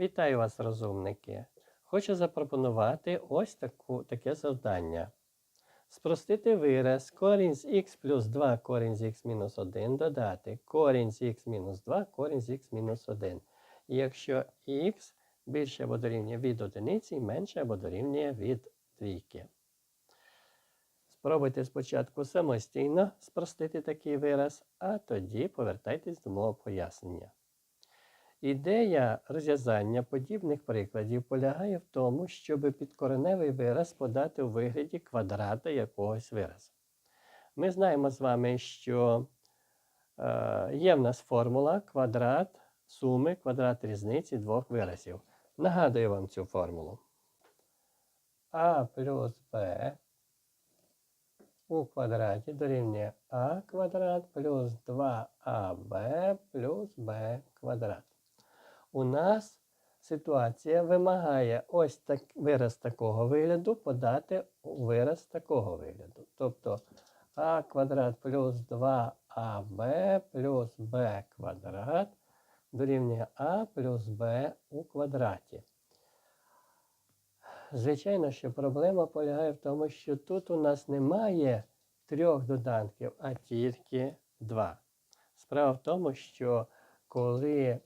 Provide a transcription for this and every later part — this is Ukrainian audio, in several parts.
Вітаю вас, розумники! Хочу запропонувати ось таку, таке завдання. Спростити вираз корінь з х плюс 2 корінь з х мінус 1 додати корінь з х мінус 2 корінь з х мінус 1. І Якщо х більше або дорівнює від одиниці і менше або дорівнює від двійки. Спробуйте спочатку самостійно спростити такий вираз, а тоді повертайтесь до мого пояснення. Ідея розв'язання подібних прикладів полягає в тому, щоб підкореневий вираз подати у вигляді квадрата якогось виразу. Ми знаємо з вами, що е, є в нас формула квадрат суми, квадрат різниці двох виразів. Нагадую вам цю формулу. А плюс Б у квадраті дорівнює А квадрат плюс 2АБ плюс Б квадрат у нас ситуація вимагає ось так, вираз такого вигляду подати у вираз такого вигляду. Тобто а квадрат плюс 2аб плюс b квадрат дорівнює а плюс b у квадраті. Звичайно, що проблема полягає в тому, що тут у нас немає трьох доданків, а тільки два. Справа в тому, що коли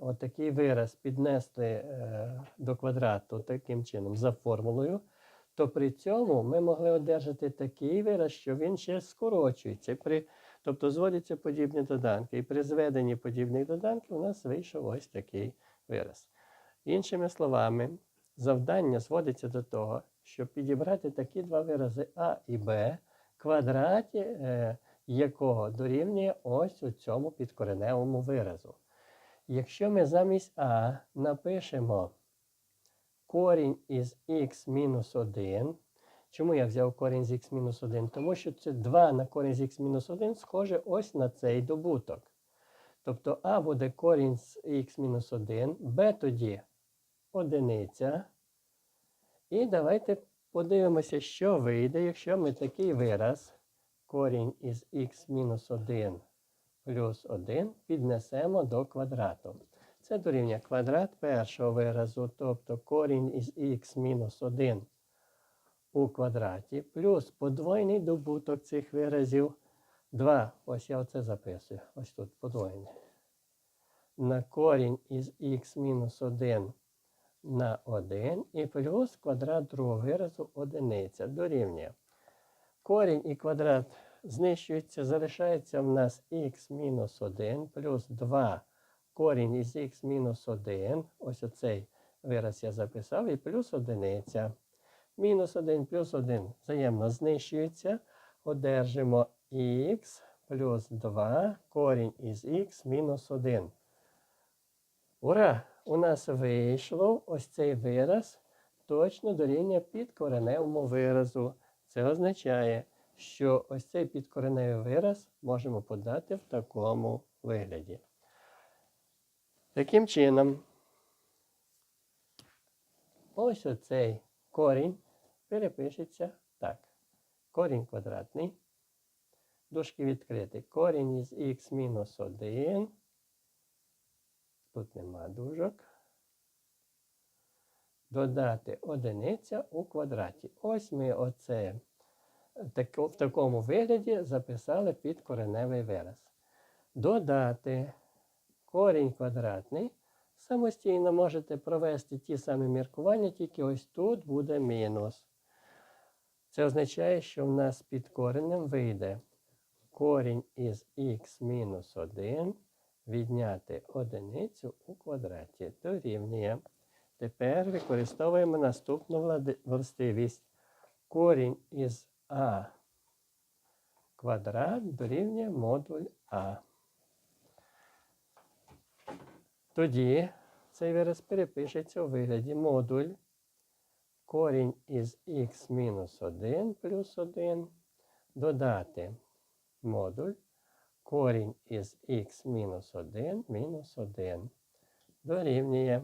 отакий вираз піднесли е, до квадрату таким чином за формулою, то при цьому ми могли одержати такий вираз, що він ще скорочується. При, тобто зводяться подібні доданки. І при зведенні подібних доданків у нас вийшов ось такий вираз. Іншими словами, завдання зводиться до того, щоб підібрати такі два вирази А і Б, квадраті е, якого дорівнює ось у цьому підкореневому виразу. Якщо ми замість А напишемо корінь із х мінус 1, чому я взяв корінь з х мінус 1? Тому що це 2 на корінь з х мінус 1 схоже ось на цей добуток. Тобто А буде корінь з х мінус 1, Б тоді одиниця. І давайте подивимося, що вийде, якщо ми такий вираз корінь із х мінус 1 плюс 1 піднесемо до квадрату. Це дорівнює квадрат першого виразу, тобто корінь із х мінус 1 у квадраті, плюс подвойний добуток цих виразів 2. Ось я оце записую. Ось тут подвоєний. На корінь із х мінус 1 на 1 і плюс квадрат другого виразу одиниця дорівнює. Корінь і квадрат знищується, залишається в нас х-1 плюс 2 корінь із х-1. Ось оцей вираз я записав, і плюс одиниця. Мінус 1 плюс 1 взаємно знищується. Одержимо х плюс 2 корінь із х мінус 1. Ура! У нас вийшло ось цей вираз точно дорівнює підкореневому виразу. Це означає, що ось цей підкореневий вираз можемо подати в такому вигляді. Таким чином, ось оцей корінь перепишеться так. Корінь квадратний. Дужки відкриті. Корінь із х мінус 1. Тут нема дужок. Додати одиниця у квадраті. Ось ми оце в такому вигляді записали підкореневий вираз. Додати корінь квадратний. Самостійно можете провести ті самі міркування, тільки ось тут буде мінус. Це означає, що в нас під коренем вийде корінь із х мінус 1 відняти одиницю у квадраті. Дорівнює. Тепер використовуємо наступну властивість. Корінь із а квадрат дорівнює модуль А. Тоді цей вираз перепишеться у вигляді модуль корінь із х мінус 1 плюс 1 додати модуль корінь із х мінус 1 мінус 1 дорівнює.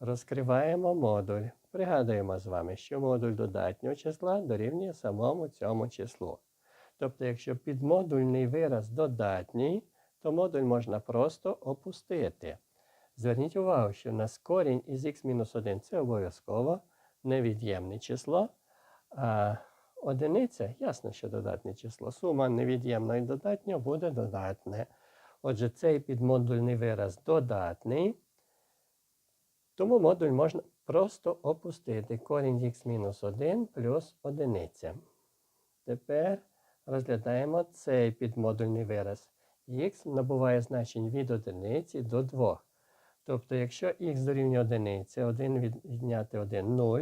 Розкриваємо модуль. Пригадуємо з вами, що модуль додатнього числа дорівнює самому цьому числу. Тобто, якщо підмодульний вираз додатній, то модуль можна просто опустити. Зверніть увагу, що в нас корінь із х-1 це обов'язково невід'ємне число. А одиниця, ясно, що додатне число. Сума невід'ємного і додатнього буде додатне. Отже, цей підмодульний вираз додатний. Тому модуль можна просто опустити. Корінь х-1 плюс одиниця. Тепер розглядаємо цей підмодульний вираз. Х набуває значень від одиниці до 2. Тобто, якщо х дорівнює одиниці, 1 відняти 1 0,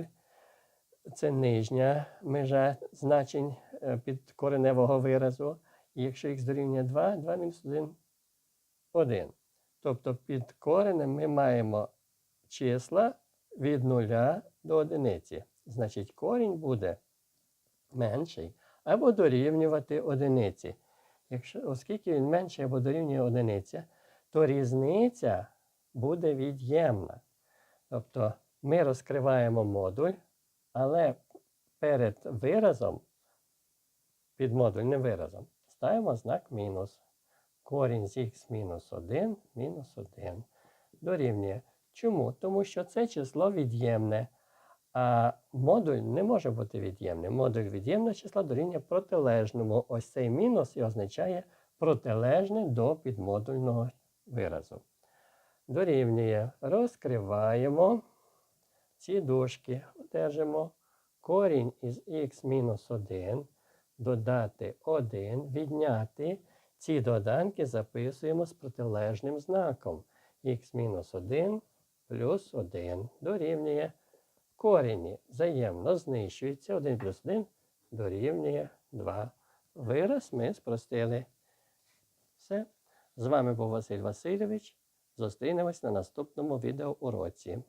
це нижня межа значень е, підкореневого виразу. І якщо х дорівнює 2, 2 мінус 1 1. Тобто під коренем ми маємо числа від 0 до 1. Значить, корінь буде менший або дорівнювати одиниці. Якщо, оскільки він менший або дорівнює одиниця, то різниця буде від'ємна. Тобто ми розкриваємо модуль, але перед виразом, під модульним виразом, ставимо знак мінус. Корінь з х мінус 1 мінус 1 дорівнює. Чому? Тому що це число від'ємне. А модуль не може бути від'ємним. Модуль від'ємного числа дорівнює протилежному. Ось цей мінус і означає протилежне до підмодульного виразу. Дорівнює. Розкриваємо ці дужки. Одержимо корінь із х мінус 1, додати 1, відняти. Ці доданки записуємо з протилежним знаком. х мінус 1 плюс 1 дорівнює. Корені взаємно знищуються. 1 плюс 1 дорівнює 2. Вираз ми спростили. Все. З вами був Василь Васильович. Зустрінемось на наступному відеоуроці.